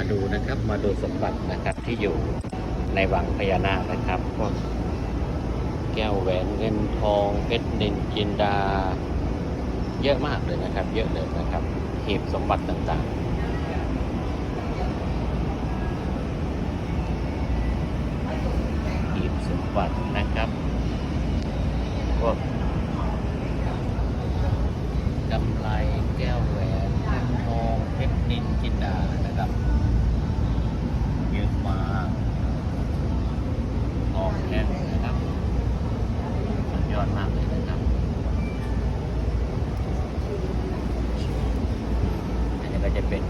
มาดูนะครับ มาดูสมบัตินะครับที่อยู่ในวังพญานาคนะครับพวกแก้วแหวนเงินทองเพชรนินจินดา เยอะมากเลยนะครับ เยอะเลยนะครับหีบสมบัติต่างๆหีบสมบัตินะครับพวกกำไรแก้วแหวนเงินทองเพชรนินจินดานะครับเยอะมากทองแท่งนะครับสุดยอดมากเลยนะครับ อันนี้ก็จะเป็น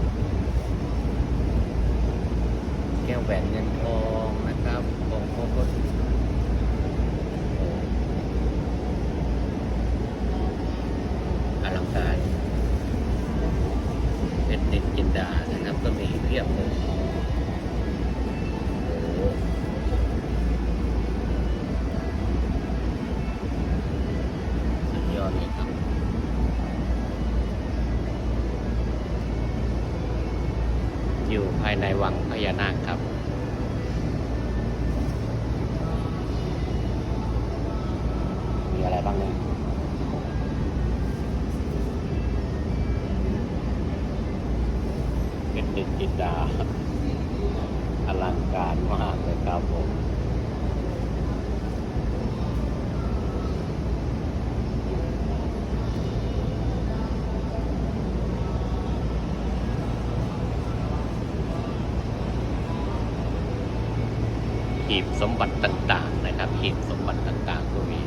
แหวนเงินทองนะครับของพวกคนโอ้อลังการเป็นนินจินดานะครับ ก็มีเพียบเลยสุดยอดเลยครับ อยู่ภายในวังพญานาคครับมีอะไรบ้างเนี่ยเป็นดินจิตดาอลังการมาก หีบสมบัติต่างๆนะครับหีบสมบัติต่างๆก็มี